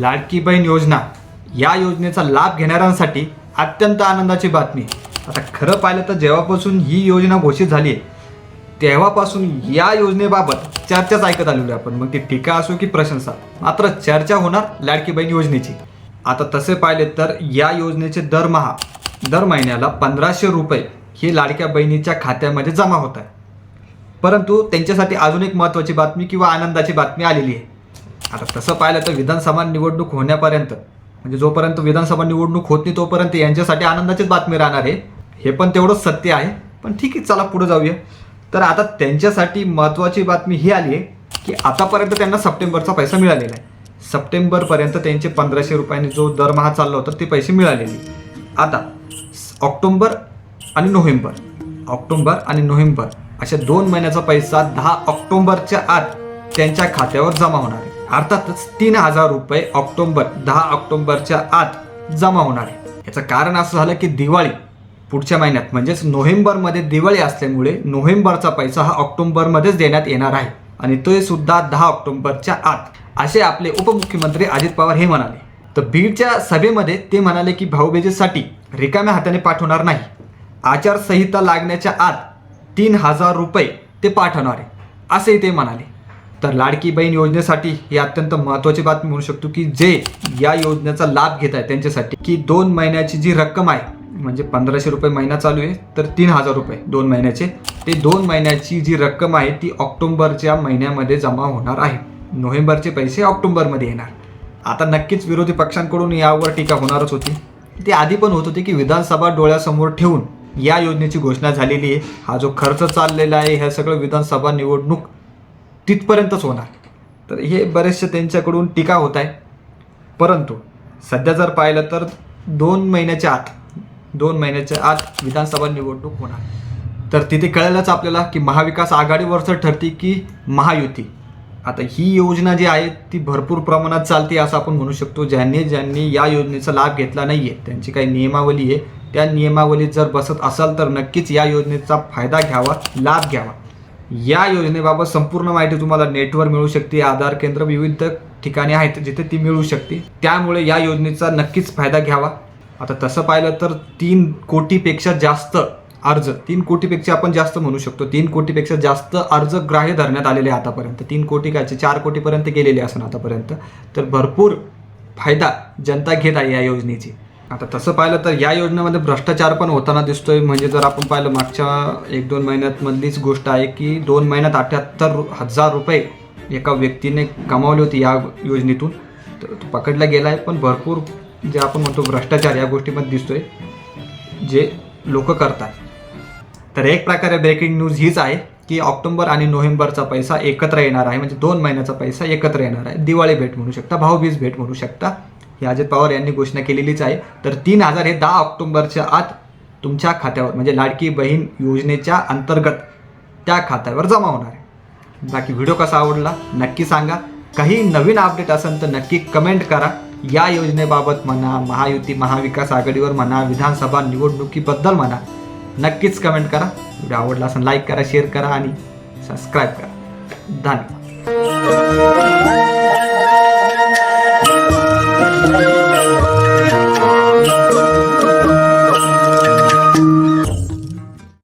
लाडकी बहीण योजना. या योजनेचा लाभ घेणाऱ्यांसाठी अत्यंत आनंदाची बातमी. आता खरं पाहिलं तर जेव्हापासून ही योजना घोषित झाली आहे तेव्हापासून या योजनेबाबत चर्चाच ऐकत आलेलो आहे आपण. मग ती टीका असो की प्रशंसा मात्र चर्चा होणार लाडकी बहीण योजनेची. आता तसे पाहिले तर या योजनेचे दरमहा दर महिन्याला पंधराशे रुपये हे लाडक्या बहिणीच्या खात्यामध्ये जमा होत आहे. परंतु त्यांच्यासाठी अजून एक महत्त्वाची बातमी किंवा आनंदाची बातमी आलेली आहे. आता तसं पाहिलं तर विधानसभा निवडणूक होण्यापर्यंत म्हणजे जोपर्यंत विधानसभा निवडणूक होत नाही तोपर्यंत यांच्यासाठी आनंदाचीच बातमी राहणार आहे. हे पण तेवढंच सत्य आहे. पण ठीक आहे चला पुढे जाऊया. तर आता त्यांच्यासाठी महत्त्वाची बातमी ही आली आहे की आतापर्यंत त्यांना सप्टेंबरचा पैसा मिळालेला आहे. सप्टेंबरपर्यंत त्यांचे पंधराशे रुपयांनी जो दरमहा चालला होता ते पैसे मिळालेले. आता ऑक्टोंबर आणि नोव्हेंबर ऑक्टोंबर आणि नोव्हेंबर अशा दोन महिन्याचा पैसा दहा ऑक्टोंबरच्या आत त्यांच्या खात्यावर जमा होणार आहे. अर्थातच तीन हजार रुपये ऑक्टोबर दहा ऑक्टोबरच्या आत जमा होणार आहे. याचं कारण असं झालं की दिवाळी पुढच्या महिन्यात म्हणजेच नोव्हेंबरमध्ये दिवाळी असल्यामुळे नोव्हेंबरचा पैसा हा ऑक्टोबरमध्येच देण्यात येणार आहे. आणि तो सुद्धा दहा ऑक्टोबरच्या आत. असे आपले उपमुख्यमंत्री अजित पवार हे म्हणाले. तर बीडच्या सभेमध्ये ते म्हणाले की भाऊबीजेसाठी रिकाम्या हाताने पाठवणार नाही. आचारसंहिता लागण्याच्या आत तीन हजार रुपये ते पाठवणार आहे असेही ते म्हणाले. तर लाडकी बहीण योजनेसाठी ही अत्यंत महत्त्वाची बातमी म्हणू शकतो की जे या योजनेचा लाभ घेत आहे त्यांच्यासाठी की दोन महिन्याची जी रक्कम आहे म्हणजे पंधराशे रुपये महिना चालू आहे तर तीन हजार रुपये दोन महिन्याचे. ते दोन महिन्याची जी रक्कम आहे ती ऑक्टोबरच्या महिन्यामध्ये जमा होणार आहे. नोव्हेंबरचे पैसे ऑक्टोबरमध्ये येणार. आता नक्कीच विरोधी पक्षांकडून यावर टीका होणारच होती. ते आधी पण होत होते की विधानसभा डोळ्यासमोर ठेवून या योजनेची घोषणा झालेली आहे. हा जो खर्च चाललेला आहे हे सगळं विधानसभा निवडणूक तिथपर्यंतच होणार. तर हे बरेचसे त्यांच्याकडून टीका होत आहे. परंतु सध्या जर पाहिलं तर दोन महिन्याच्या आत दोन महिन्याच्या आत विधानसभा निवडणूक होणार. तर तिथे कळेलच आपल्याला की महाविकास आघाडीवरचं ठरते की महायुती. आता ही योजना जी आहे ती भरपूर प्रमाणात चालते असं आपण म्हणू शकतो. ज्यांनी ज्यांनी या योजनेचा लाभ घेतला नाही आहे त्यांची काही नियमावली आहे. त्या नियमावलीत जर बसत असाल तर नक्कीच या योजनेचा फायदा घ्यावा लाभ घ्यावा. या योजनेबाबत संपूर्ण माहिती तुम्हाला नेटवर मिळू शकते आधार केंद्र विविध ठिकाणी आहेत जिथे ती मिळू शकते. त्यामुळे या योजनेचा नक्कीच फायदा घ्यावा. आता तसं पाहिलं तर तीन कोटीपेक्षा जास्त अर्ज तीन कोटीपेक्षा आपण जास्त म्हणू शकतो. तीन कोटीपेक्षा जास्त अर्ज ग्राह्य धरण्यात आलेले आतापर्यंत. तीन कोटी काय चार कोटीपर्यंत गेलेले असून आतापर्यंत. तर भरपूर फायदा जनता घेत आहे या योजनेची. आता तसं पाहिलं तर या योजनेमध्ये भ्रष्टाचार पण होताना दिसतोय. म्हणजे जर आपण पाहिलं मागच्या एक दोन महिन्यात मधलीच गोष्ट आहे की दोन महिन्यात अठ्याहत्तर हजार रुपये एका व्यक्तीने कमावले होते या योजनेतून. तर तो पकडला गेला आहे पण भरपूर जे आपण म्हणतो भ्रष्टाचार या गोष्टीमध्ये दिसतोय जे लोक करतात तर एक प्रकारे ब्रेकिंग न्यूज हीच आहे की ऑक्टोबर आणि नोव्हेंबरचा पैसा एकत्र येणार आहे. म्हणजे दोन महिन्याचा पैसा एकत्र येणार आहे. दिवाळी भेट म्हणू शकता भाऊबीज भेट म्हणू शकता. ही अजित पवार यांनी घोषणा केलेलीच आहे. तर तीन हजार हे दहा ऑक्टोबरच्या आत तुमच्या खात्यावर म्हणजे लाडकी बहीण योजनेच्या अंतर्गत त्या खात्यावर जमा होणार आहे. बाकी व्हिडिओ कसा आवडला नक्की सांगा. काही नवीन अपडेट असेल तर नक्की कमेंट करा. या योजनेबाबत म्हणा महायुती महाविकास आघाडीवर म्हणा विधानसभा निवडणुकीबद्दल म्हणा नक्कीच कमेंट करा. व्हिडिओ आवडला असेल लाईक करा शेअर करा आणि सबस्क्राईब करा. धन्यवाद.